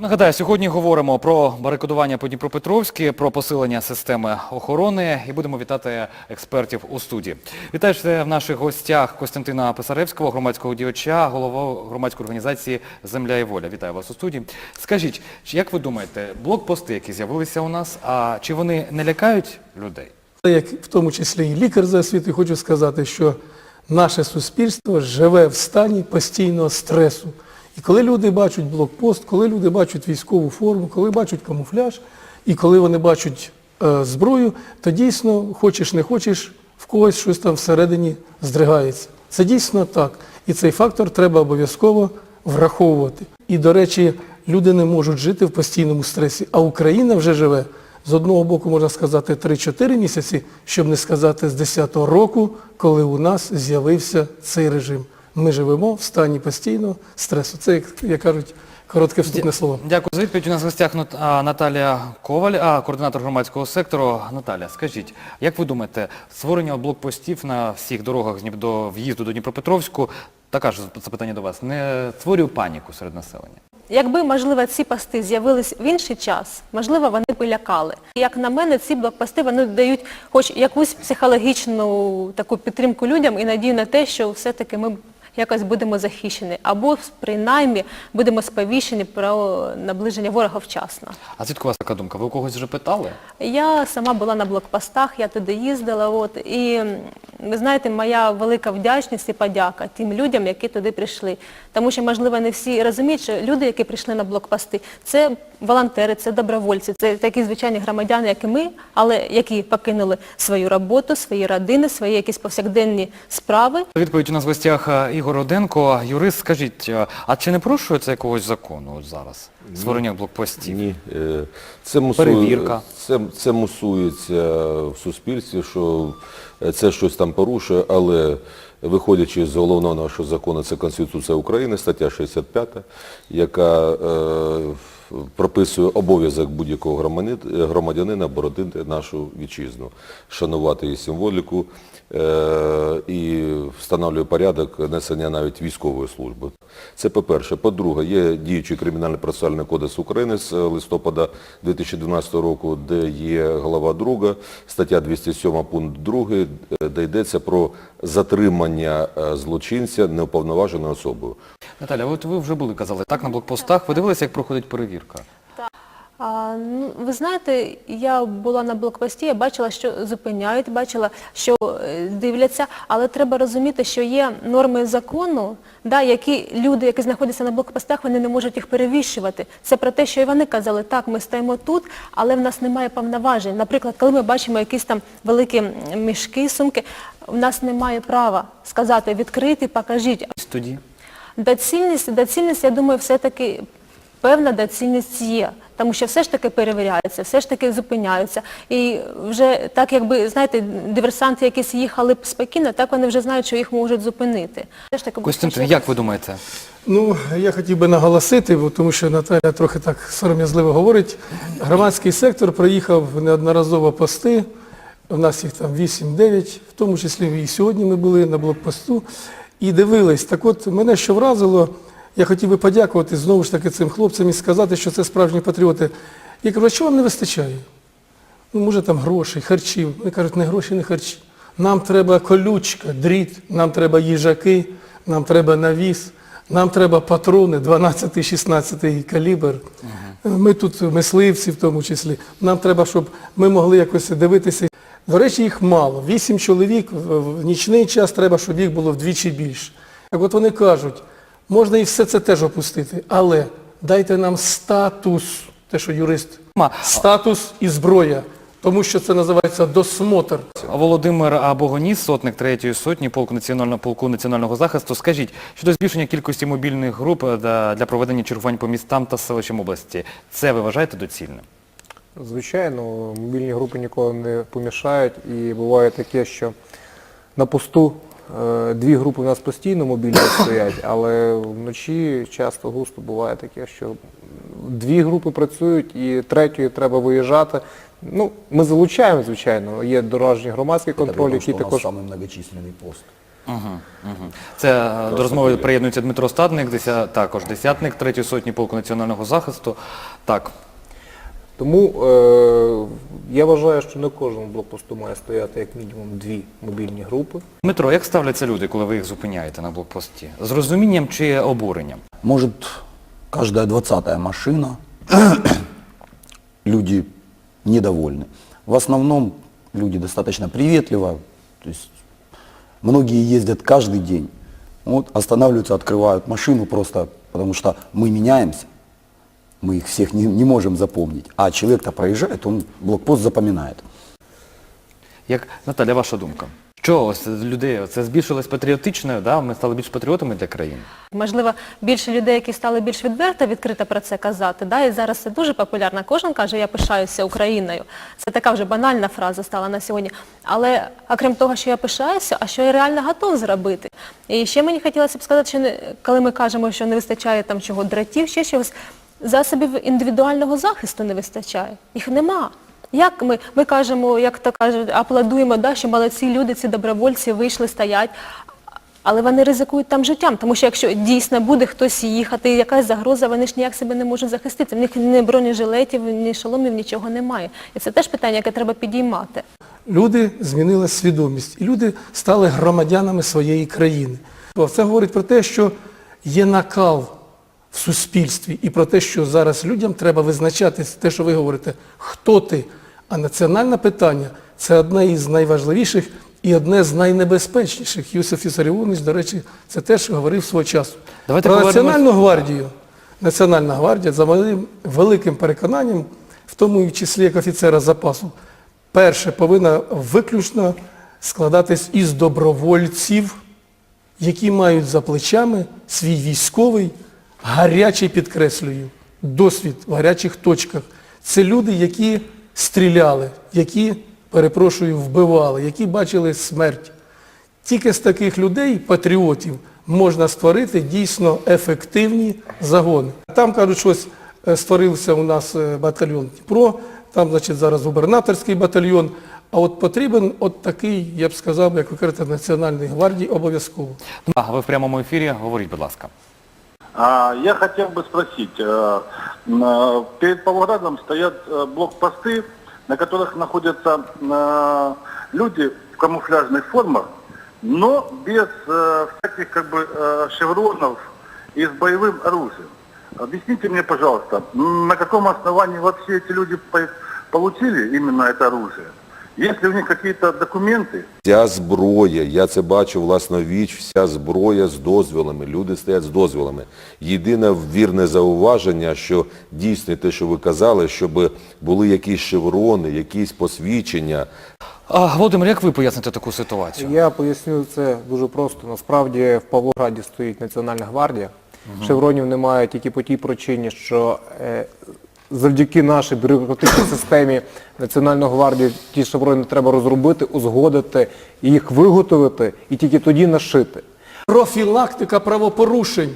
Нагадаю, сьогодні говоримо про барикадування по Дніпропетровськи, про посилення системи охорони і будемо вітати експертів у студії. Вітаю в наших гостях Костянтина Писаревського, громадського діяча, голову громадської організації «Земля і воля». Вітаю вас у студії. Скажіть, як ви думаєте, блокпости, які з'явилися у нас, а чи вони не лякають людей? Як в тому числі і лікар за освітою, хочу сказати, що наше суспільство живе в стані постійного стресу. І коли люди бачать блокпост, коли люди бачать військову форму, коли бачать камуфляж, і коли вони бачать е, зброю, то дійсно, хочеш не хочеш, в когось щось там всередині здригається. Це дійсно так. І цей фактор треба обов'язково враховувати. І, до речі, люди не можуть жити в постійному стресі, а Україна вже живе з одного боку, можна сказати, 3-4 місяці, щоб не сказати з 10-го року, коли у нас з'явився цей режим. Ми живемо в стані постійного стресу. Це, як, як кажуть, коротке вступне слово. Дякую за відповідь. У нас в гостях Нат- а, Наталія Коваль, а, координатор громадського сектору. Наталя, скажіть, як ви думаєте, створення блокпостів на всіх дорогах з Дніп- до в'їзду до Дніпропетровську, таке ж запитання до вас, не створює паніку серед населення? Якби, можливо, ці пости з'явились в інший час, можливо, вони б і лякали. Як на мене, ці блокпости вони дають хоч якусь психологічну таку підтримку людям і надію на те, що все-таки ми якось будемо захищені, або принаймні будемо сповіщені про наближення ворога вчасно. А звідки у вас така думка? Ви у когось вже питали? Я сама була на блокпостах, я туди їздила, от, і ви знаєте, моя велика вдячність і подяка тим людям, які туди прийшли. Тому що, можливо, не всі розуміють, що люди, які прийшли на блокпости, це волонтери, це добровольці, це такі звичайні громадяни, як і ми, але які покинули свою роботу, свої родини, свої якісь повсякденні справи. Відповідь у нас в гостях Ігор Роденко. Юрист, скажіть, а- а чи не порушується якогось закону зараз? Створення блокпостів? Ні, е, це, мусує, Перевірка. це, це мусується в суспільстві, що е, це щось там порушує, але виходячи з головного нашого закону, це Конституція України, стаття 65, яка е, прописує обов'язок будь-якого громадянина боронити нашу вітчизну, шанувати її символіку е, і встановлює порядок несення навіть військової служби. Це по-перше. По-друге, є діючий кримінальний процесуальний кодекс України з листопада 2012 року, де є глава 2, стаття 207 пункт 2, де йдеться про затримання е, злочинця неуповноваженою особою. Наталя, от ви вже були, казали, так, на блокпостах. Ви дивилися, як проходить перевірка? А, ну, ви знаєте, я була на блокпості, я бачила, що зупиняють, бачила, що е, дивляться, але треба розуміти, що є норми закону, да, які люди, які знаходяться на блокпостах, вони не можуть їх перевищувати. Це про те, що і вони казали, так, ми стоїмо тут, але в нас немає повноважень. Наприклад, коли ми бачимо якісь там великі мішки, сумки, в нас немає права сказати відкрити, покажіть. Тоді. Доцільність, доцільність, я думаю, все-таки певна доцільність є. Тому що все ж таки перевіряються, все ж таки зупиняються. І вже так, якби, знаєте, диверсанти якісь їхали б спокійно, так вони вже знають, що їх можуть зупинити. Все ж таки, Костянтин, як ви думаєте? Ну, я хотів би наголосити, бо тому що Наталя трохи так сором'язливо говорить. Громадський сектор проїхав неодноразово пости, у нас їх там 8-9, в тому числі і сьогодні ми були на блокпосту, і дивились. Так от мене що вразило, я хотів би подякувати знову ж таки цим хлопцям і сказати, що це справжні патріоти. Я кажу, а чого вам не вистачає? Ну, може там грошей, харчів. Вони кажуть, не гроші, не харчі. Нам треба колючка, дріт, нам треба їжаки, нам треба навіс, нам треба патрони 12-16 калібр. Ми тут мисливці в тому числі. Нам треба, щоб ми могли якось дивитися. До речі, їх мало. Вісім чоловік в в нічний час треба, щоб їх було вдвічі більше. Так от вони кажуть, можна і все це теж опустити, але дайте нам статус, те, що юрист Статус і зброя, тому що це називається досмотр. Володимир а, Богоніс, сотник третьої сотні полку національного полку національного захисту. Скажіть, щодо збільшення кількості мобільних груп е, для, для проведення чергувань по містам та селищам області, це ви вважаєте доцільним? Звичайно, мобільні групи ніколи не помішають і буває таке, що на посту дві групи у нас постійно мобільні стоять, але вночі часто густо буває таке, що дві групи працюють і третьої треба виїжджати. Ну, ми залучаємо, звичайно, є дорожній громадський Это при контроль, том, який что у нас також самый многочисленный пост. Це е, до розмови приєднується Дмитро Стадник, деся- також десятник третьої сотні полку національного захисту. Так, Тому е, я вважаю, що на кожному блокпосту має стояти як мінімум дві мобільні групи. Дмитро, як ставляться люди, коли ви їх зупиняєте на блокпості? З розумінням чи обуренням? Может, каждая двадцатая машина, люди недовольны. В основном люди достаточно приветливо, то есть многие ездят каждый день, вот, останавливаются, открывают машину просто потому что мы меняемся, мы их всех не, не можем запомнить, а человек-то проезжает, он блокпост запоминает. Як Наталя, ваша думка? Що ось людей це збільшилось патріотичною, да? ми стали більш патріотами для країни? Можливо, більше людей, які стали більш відверто, відкрито про це казати. Да? І зараз це дуже популярно. Кожен каже, я пишаюся Україною. Це така вже банальна фраза стала на сьогодні. Але окрім того, що я пишаюся, а що я реально готов зробити. І ще мені хотілося б сказати, що не, коли ми кажемо, що не вистачає там чого дратів, ще чогось, засобів індивідуального захисту не вистачає. Їх нема. Як ми, ми кажемо, як то кажуть, аплодуємо, да, що молодці люди, ці добровольці вийшли, стоять, але вони ризикують там життям, тому що якщо дійсно буде хтось їхати, якась загроза, вони ж ніяк себе не можуть захистити. В них ні бронежилетів, ні шоломів, нічого немає. І це теж питання, яке треба підіймати. Люди змінила свідомість, і люди стали громадянами своєї країни. Це говорить про те, що є накал в суспільстві і про те, що зараз людям треба визначати те, що ви говорите, хто ти. А національне питання це одне із найважливіших і одне з найнебезпечніших. Юсиф Ісаріонович, до речі, це теж говорив свого часу. Давайте про повернемось- Національну гвардію. Національна гвардія за моїм великим переконанням, в тому числі як офіцера запасу, перше повинна виключно складатись із добровольців, які мають за плечами свій військовий, гарячий підкреслюю, досвід в гарячих точках. Це люди, які стріляли, які, перепрошую, вбивали, які бачили смерть. Тільки з таких людей, патріотів, можна створити дійсно ефективні загони. Там, кажуть, щось е, створився у нас е, батальйон Дніпро, там, значить, зараз губернаторський батальйон. А от потрібен от такий, я б сказав, як ви кажете, Національної гвардії обов'язково. Ви в прямому ефірі, говоріть, будь ласка. А, Я хотел бы спросить, э, э, перед Павлоградом стоят э, блокпосты, на которых находятся люди в камуфляжных формах, но без всяких как бы шевронов и с боевым оружием. Объясните мне, пожалуйста, на каком основании вообще эти люди по- получили именно это оружие? Ли у них какие-то документы? Вся зброя, я це бачу власновіч, вся зброя з дозволами, люди стоять з дозволами. Єдине вірне зауваження, що дійсно те, що ви казали, щоб були якісь шеврони, якісь посвідчення. А, Володимир, як ви поясните таку ситуацію? Я поясню це дуже просто. Насправді в Павлограді стоїть Національна гвардія. Шевронів немає тільки по тій причині, що е, завдяки нашій бюрократичній системі Національної гвардії ті шеврони треба розробити, узгодити, їх виготовити і тільки тоді нашити. Профілактика правопорушень.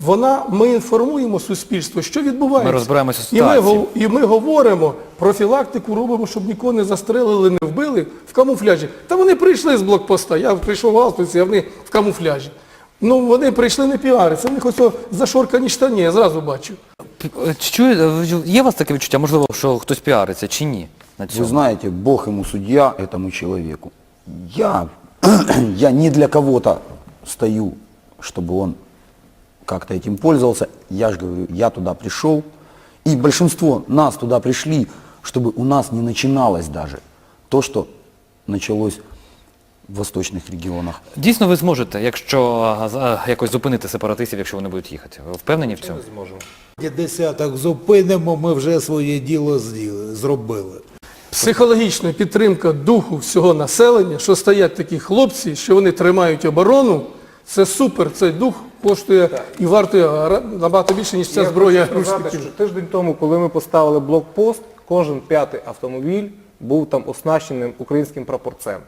Вона, ми інформуємо суспільство, що відбувається. Ми розбираємося з і ми, і ми говоримо, профілактику робимо, щоб нікого не застрелили, не вбили в камуфляжі. Та вони прийшли з блокпоста, я прийшов в Галстуці, а вони в камуфляжі. Ну, вони прийшли не піаритися, в них ось зашоркані штані, я зразу бачу. П- е, Чує, є у вас таке відчуття, можливо, що хтось піариться чи ні? На Вы цьому? знаете, Бог ему судья, этому человеку. Я, я не для кого-то стою, чтобы он как-то этим пользовался. Я же говорю, я туда пришел, и большинство нас туда пришли, чтобы у нас не начиналось даже то, что началось в восточных регионах. Дійсно ви зможете, якщо якось зупинити сепаратистів, якщо вони будуть їхати. Ви впевнені в цьому? Є десяток зупинимо, ми вже своє діло зробили. Психологічна підтримка духу всього населення, що стоять такі хлопці, що вони тримають оборону, це супер, цей дух коштує і вартує набагато більше, ніж ця Я зброя рушників. тиждень тому, коли ми поставили блокпост, кожен п'ятий автомобіль був там оснащеним українським прапорцем.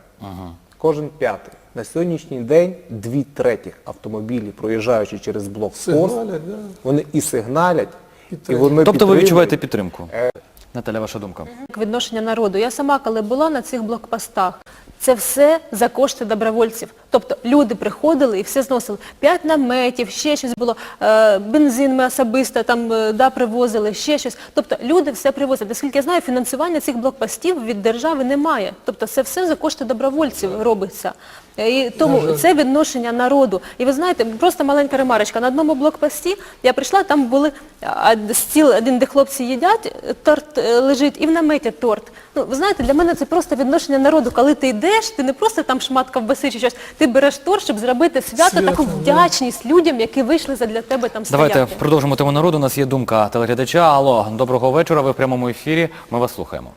Кожен п'ятий. На сьогоднішній день дві третіх автомобілів, проїжджаючи через блок Сигналять, да. вони і сигналять, і Підтримують. вони Тобто ви підтримують. відчуваєте підтримку? Наталя, ваша думка? Як відношення народу. Я сама, коли була на цих блокпостах, це все за кошти добровольців. Тобто люди приходили і все зносили. П'ять наметів, ще щось було, е, бензин ми особисто там е, да, привозили, ще щось. Тобто люди все привозять. Наскільки я знаю, фінансування цих блокпостів від держави немає. Тобто це все за кошти добровольців робиться. Е, І тому це відношення народу. І ви знаєте, просто маленька ремарочка. На одному блокпості я прийшла, там були стіл один, де хлопці їдять, торт лежить, і в наметі торт. Ну, ви знаєте, для мене це просто відношення народу. Коли ти йдеш, ти не просто там шмат ковбаси чи щось, ти береш тор, щоб зробити свято, Свято, таку да. вдячність людям, які вийшли задля тебе там Давайте продовжимо тему народу. У нас є думка телеглядача. Алло, доброго вечора. Ви в прямому ефірі. Ми вас слухаємо.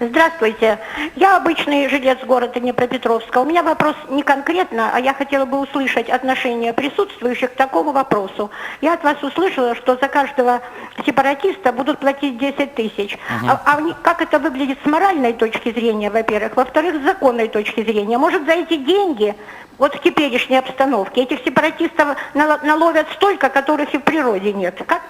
Здравствуйте. Я обычный жилец города Днепропетровска. У меня вопрос не конкретно, а я хотела бы услышать отношение присутствующих к такому вопросу. Я от вас услышала, что за каждого сепаратиста будут платить 10 тысяч. А, а вне- как это выглядит с моральной точки зрения, во-первых? Во-вторых, с законной точки зрения. Может, за эти деньги, вот в теперешней обстановке, этих сепаратистов нало- наловят столько, которых и в природе нет. Как?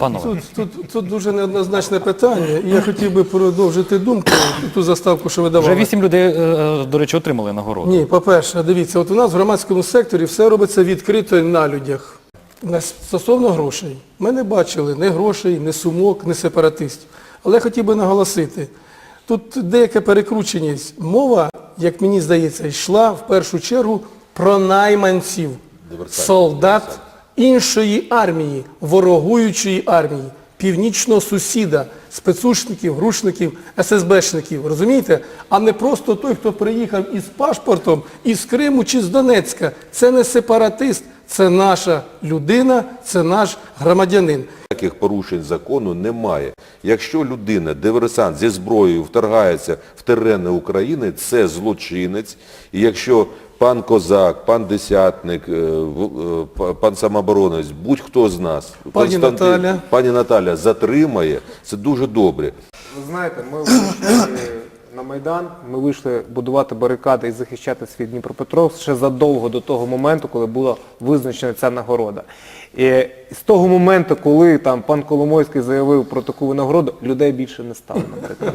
Панове. Тут, тут, тут дуже неоднозначне питання, і я хотів би продовжити думку, ту заставку, що ви давали. Вже вісім людей, е, е, до речі, отримали нагороду. Ні, по-перше, дивіться, от у нас в громадському секторі все робиться відкрито на людях. На- Стосовно грошей. Ми не бачили ні грошей, ні сумок, ні сепаратистів. Але я хотів би наголосити, тут деяка перекрученість. Мова, як мені здається, йшла в першу чергу про найманців, солдат іншої армії, ворогуючої армії, північного сусіда, спецушників, грушників, ССБшників, розумієте? А не просто той, хто приїхав із пашпортом із Криму чи з Донецька. Це не сепаратист, це наша людина, це наш громадянин. Ніяких порушень закону немає. Якщо людина, диверсант зі зброєю вторгається в терени України, це злочинець. І якщо пан Козак, пан Десятник, е, е, па- пан самооборонець, будь-хто з нас, Пані Наталя. пані Наталя затримає, це дуже добре. Ви знаєте, ми вийшли на Майдан, ми вийшли будувати барикади і захищати свій Дніпропетровськ ще задовго до того моменту, коли була визначена ця нагорода. І з того моменту, коли там пан Коломойський заявив про таку винагороду, людей більше не стало на.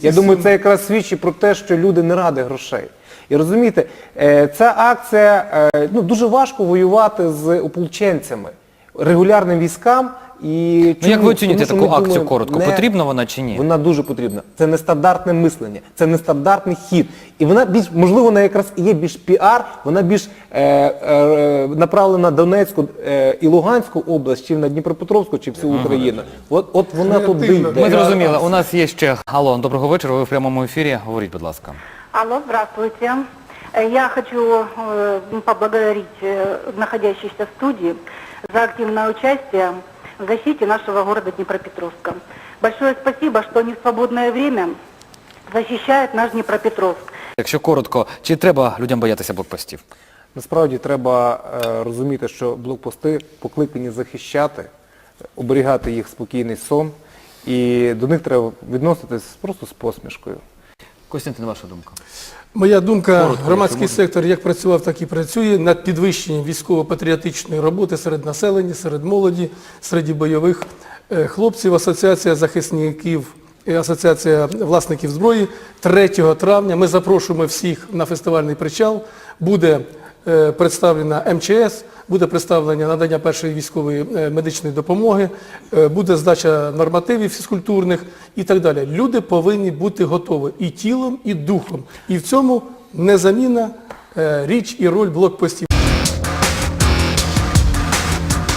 Я думаю, це якраз свідчить про те, що люди не ради грошей. І розумієте, е, ця акція, е, ну дуже важко воювати з ополченцями, регулярним військам. І Ну як чому? ви оцінюєте Тому що таку ми акцію думаємо, коротко? не- Потрібна вона чи ні? Вона дуже потрібна. Це нестандартне мислення, це нестандартний хід. І вона більш, можливо, вона якраз і є більш піар, вона більш е, е, направлена на Донецьку е, і Луганську область, чи на Дніпропетровську, чи всю Україну. От, от вона туди Креативно, йде. Ми зрозуміли. У нас є ще Алло, доброго вечора. Ви в прямому ефірі. Говоріть, будь ласка. Алло, здравствуйте. Э, Я хочу э, поблагодарить э, находящихся в студии за активное участие в защите нашего города Днепропетровска. Большое спасибо, что они в свободное время защищают наш Днепропетровск. Якщо коротко, чи треба людям боятися блокпостів? Насправді треба е, розуміти, що блокпости покликані захищати, оберігати їх спокійний сон, і до них треба відноситись просто з посмішкою. Костянтин, ваша думка. Моя думка, Коротко, громадський сектор як працював, так і працює над підвищенням військово-патріотичної роботи серед населення, серед молоді, серед бойових е, хлопців. Асоціація захисників і Асоціація власників зброї 3 травня ми запрошуємо всіх на фестивальний причал. Буде е, представлена МЧС, буде представлення надання першої військової е, медичної допомоги, е, буде здача нормативів фізкультурних і так далі. Люди повинні бути готові і тілом, і духом. І в цьому незамінна е, річ і роль блокпостів.